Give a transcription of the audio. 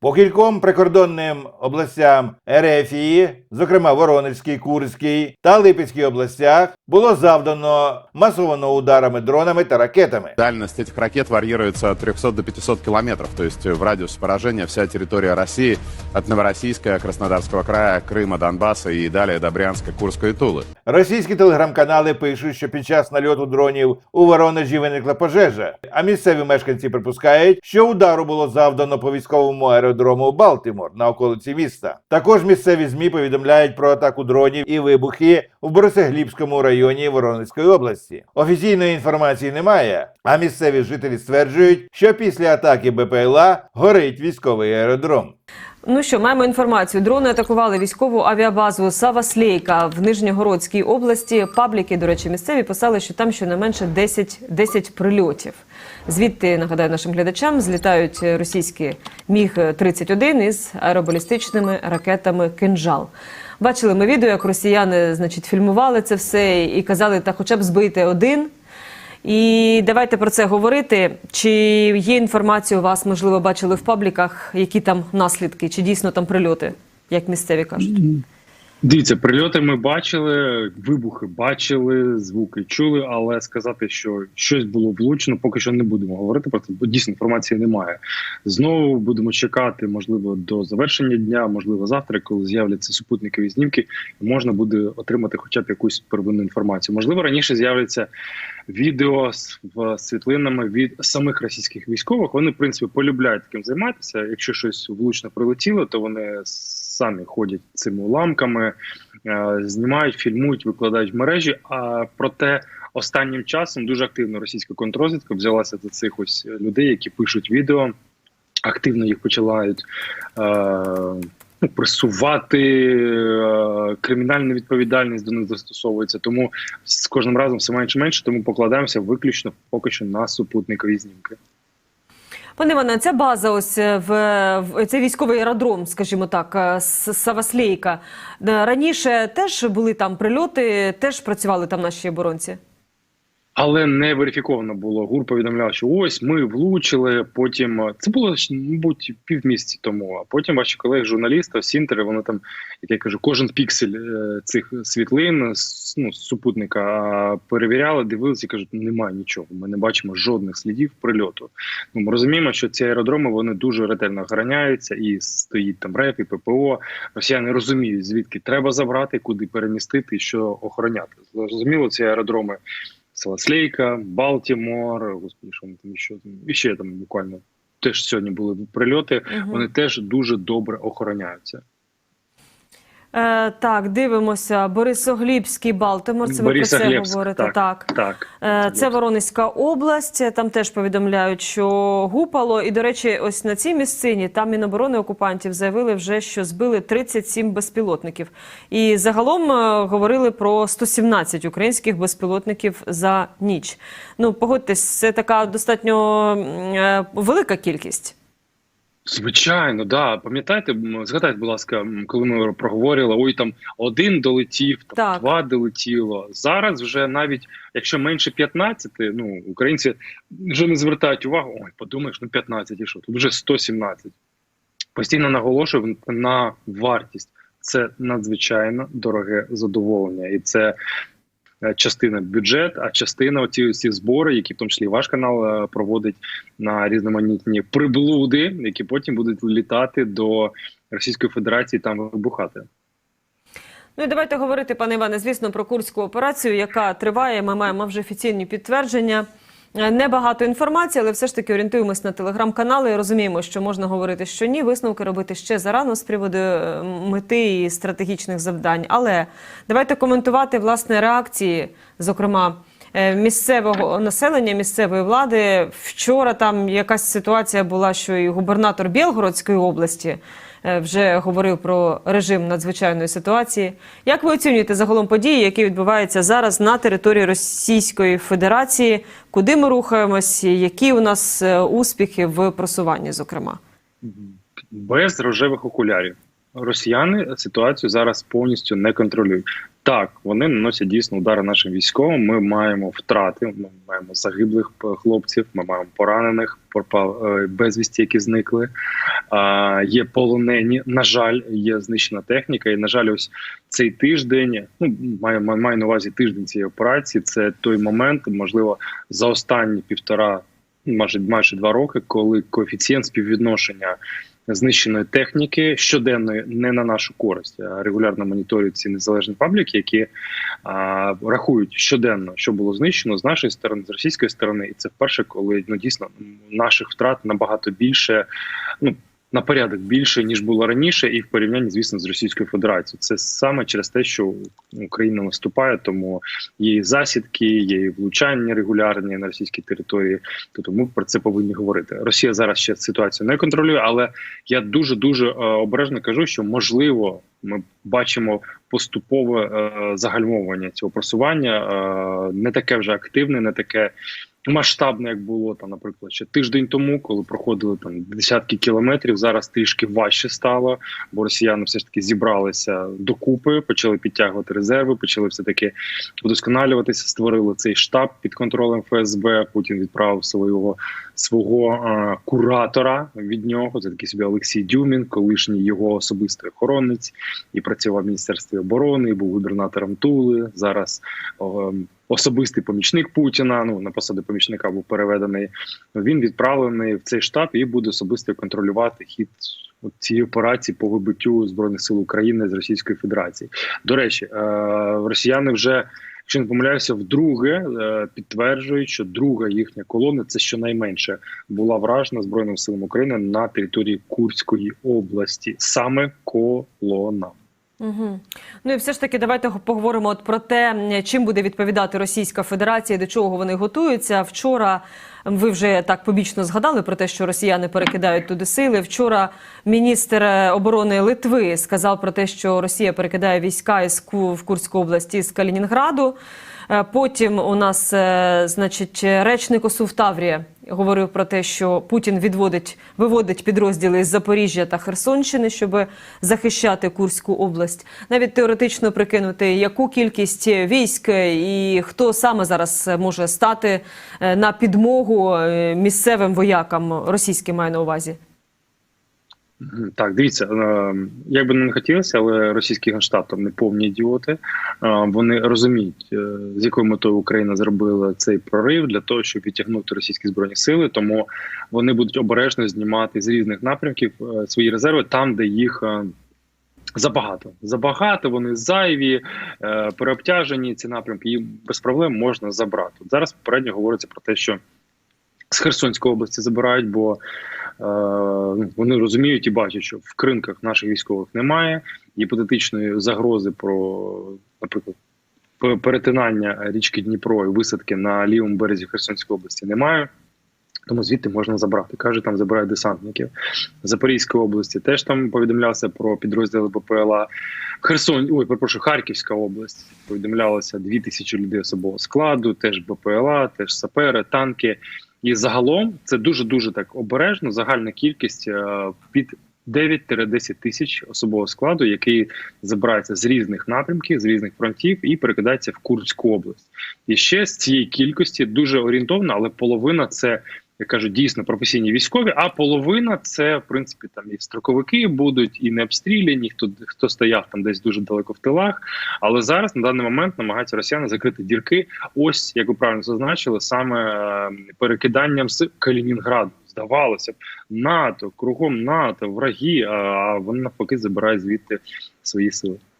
По кільком прикордонним областям Ерефії, зокрема Воронезькій, Курській та Липецькій областях, було завдано масовано ударами дронами та ракетами. Дальность этих ракет варьируется от 300 до 500 километров, то есть в радиус поражения вся территория России от Новороссийска, Краснодарского края, Крыма, Донбасса и далее до Брянска, Курска и Тулы. Російські телеграм-канали пишуть, що під час нальоту дронів у Воронежі виникла пожежа. А місцеві мешканці припускають, що удару було завдано по військовому аеродрому Балтимор на околиці міста. Також місцеві змі повідомляють про атаку дронів і вибухи в Борисоглібському районі Воронезької області. Офіційної інформації немає, а місцеві жителі стверджують, що після атаки БПЛА горить військовий аеродром. Ну що, маємо інформацію. Дрони атакували військову авіабазу Саваслейка в Нижньогородській області. Пабліки, до речі, місцеві писали, що там щонайменше 10, 10 прильотів. Звідти нагадаю нашим глядачам злітають російські міг 31 із аеробалістичними ракетами Кинжал. Бачили ми відео, як росіяни, значить, фільмували це все і казали, та хоча б збити один. І давайте про це говорити. Чи є інформація у вас, можливо, бачили в пабліках, які там наслідки, чи дійсно там прильоти, як місцеві кажуть? Дивіться, прильоти ми бачили, вибухи бачили, звуки чули, але сказати, що щось було влучно, поки що не будемо говорити про це, бо дійсно інформації немає. Знову будемо чекати, можливо, до завершення дня, можливо, завтра, коли з'являться супутникові знімки, і можна буде отримати хоча б якусь первинну інформацію. Можливо, раніше з'являться відео з світлинами від самих російських військових. Вони, в принципі, полюбляють таким займатися. Якщо щось влучно прилетіло, то вони самі ходять цими уламками, е, знімають, фільмують, викладають в мережі. А проте останнім часом дуже активно російська контррозвідка взялася за цих ось людей, які пишуть відео, активно їх починають. Е, Ну, пресувати е, кримінальна відповідальність до них застосовується, тому з кожним разом все менше менше, тому покладаємося виключно поки що на супутникові знімки. Пане Іване, ця база, ось е, в, в цей військовий аеродром, скажімо так, е, Саваслейка. Е, Раніше теж були там прильоти, теж працювали там наші оборонці. Але не верифіковано було. ГУР повідомляв, що ось ми влучили. Потім е, це було мабуть півмісяці тому. А потім ваші колеги, журналісти, сінтери, вони там, як я кажу, кожен піксель е, цих світлин ну, супутника перевіряли, дивилися і кажуть, немає нічого. Ми не бачимо жодних слідів прильоту. Ну ми розуміємо, що ці аеродроми вони дуже ретельно охороняються, і стоїть там РЕП, і ППО. Росіяни розуміють, звідки треба забрати, куди перемістити що охороняти. Зрозуміло, ці аеродроми. Саласлейка, Балтімор, господи, що вони там ще там і ще там буквально теж сьогодні були прильоти. Угу. Вони теж дуже добре охороняються. Е, так, дивимося. Борисоглібський Балтимор. Це ви про це говорите. Так. так. Е, Це Воронезька область. Там теж повідомляють, що гупало. І, до речі, ось на цій місцині там Міноборони окупантів заявили вже, що збили 37 безпілотників. І загалом е, говорили про 117 українських безпілотників за ніч. Ну, погодьтесь, це така достатньо е, велика кількість. Звичайно, да. Пам'ятаєте, згадайте, будь ласка, коли ми проговорили, ой, там один долетів, там Так. два долетіло. Зараз вже навіть якщо менше 15, ну українці вже не звертають увагу. Ой, подумаєш, ну 15 і що? Тут вже 117. Постійно наголошую на вартість. Це надзвичайно дороге задоволення, і це частина бюджет, а частина оці всі збори, які в тому числі ваш канал е, проводить на різноманітні приблуди, які потім будуть літати до Російської Федерації там вибухати. Ну і давайте говорити, пане Іване, звісно, про курську операцію, яка триває. Ми маємо вже офіційні підтвердження. Е, Небагато інформації, але все ж таки орієнтуємось на телеграм-канали і розуміємо, що можна говорити, що ні. Висновки робити ще зарано з приводу е, мети і стратегічних завдань. Але давайте коментувати власне реакції, зокрема. е, Місцевого населення, місцевої влади вчора там якась ситуація була, що і губернатор Білгородської області вже говорив про режим надзвичайної ситуації. Як ви оцінюєте загалом події, які відбуваються зараз на території Російської Федерації? Куди ми рухаємось? Які у нас е, успіхи в просуванні, зокрема? без рожевих окулярів. Росіяни ситуацію зараз повністю не контролюють. Так, вони наносять дійсно удари нашим військовим. Ми маємо втрати, ми маємо загиблих хлопців, ми маємо поранених, е, безвісті, які зникли. а, є полонені. На жаль, є знищена техніка. І на жаль, ось цей тиждень. Ну маю, маю на увазі тиждень цієї операції. Це той момент, можливо, за останні півтора, майже майже два роки, коли коефіцієнт співвідношення знищеної техніки щоденної не на нашу користь. Регулярно моніторюють ці незалежні пабліки, які а, рахують щоденно, що було знищено з нашої сторони, з російської сторони, і це вперше, коли ну дійсно наших втрат набагато більше. Ну на порядок більше ніж було раніше, і в порівнянні, звісно, з Російською Федерацією. Це саме через те, що Україна наступає, тому є і засідки, є і влучання регулярні на російській території. Тобто ми про це повинні говорити. Росія зараз ще ситуацію не контролює, але я дуже дуже обережно кажу, що можливо ми бачимо поступове е, загальмовування цього просування, е, не таке вже активне, не таке. Масштабне, як було там, наприклад, ще тиждень тому, коли проходили там десятки кілометрів. Зараз трішки важче стало, бо росіяни все ж таки зібралися докупи, почали підтягувати резерви, почали все таки вдосконалюватися. Створили цей штаб під контролем ФСБ. Путін відправив свого свого е, куратора від нього. Це такий собі Олексій Дюмін, колишній його особистий охоронець, і працював в міністерстві оборони, і був губернатором Тули. Зараз е, особистий помічник Путіна. Ну на посаду помічника був переведений. Він відправлений в цей штаб і буде особисто контролювати хід цієї операції по вибиттю збройних сил України з Російської Федерації. До речі, е, росіяни вже. Якщо не помиляюся, вдруге е, підтверджують, що друга їхня колона це щонайменше була вражена збройним силам України на території Курської області, саме колона. Угу. Ну і все ж таки, давайте поговоримо от про те, чим буде відповідати Російська Федерація, до чого вони готуються. Вчора ви вже так побічно згадали про те, що росіяни перекидають туди сили. Вчора міністр оборони Литви сказав про те, що Росія перекидає війська із в Курську області з Калінінграду. Е, Потім у нас, е, значить, речник ОСУ в Таврія говорив про те, що Путін відводить, виводить підрозділи з Запоріжжя та Херсонщини, щоб захищати Курську область. Навіть теоретично прикинути, яку кількість військ і хто саме зараз може стати е, на підмогу е, місцевим воякам російським маю на увазі. Так, дивіться, е, як би не хотілося, але російські генштаб не повні ідіоти. Е, Вони розуміють, е, з якою метою Україна зробила цей прорив для того, щоб відтягнути російські збройні сили. Тому вони будуть обережно знімати з різних напрямків свої резерви там, де їх. Забагато забагато, вони зайві, переобтяжені ці напрямки. Їм без проблем можна забрати. Зараз попередньо говориться про те, що з Херсонської області забирають, бо вони розуміють і бачать, що в кринках наших військових немає гіпотетичної загрози про, наприклад, пе- перетинання річки Дніпро і висадки на лівому березі Херсонської області немає. Тому звідти можна забрати. Каже, там забирають десантників. В Запорізькій області теж там повідомлявся про підрозділи БПЛА. Херсон, ой, перепрошую, Харківська область повідомлялося 2000 людей особового складу, теж БПЛА, теж сапери, танки. І загалом це дуже дуже так обережно. Загальна кількість е, під 9-10 тисяч особового складу, який забирається з різних напрямків, з різних фронтів і перекидається в Курську область. І ще з цієї кількості дуже орієнтовно, але половина це. Я кажу, дійсно професійні військові, а половина це в принципі там і строковики будуть, і не обстріляні, хто хто стояв там десь дуже далеко в тилах. Але зараз на даний момент намагаються росіяни закрити дірки. Ось як ви правильно зазначили, саме е, перекиданням з Калінінграду. Здавалося б, НАТО, кругом НАТО, враги, а вони навпаки забирають звідти свої сили.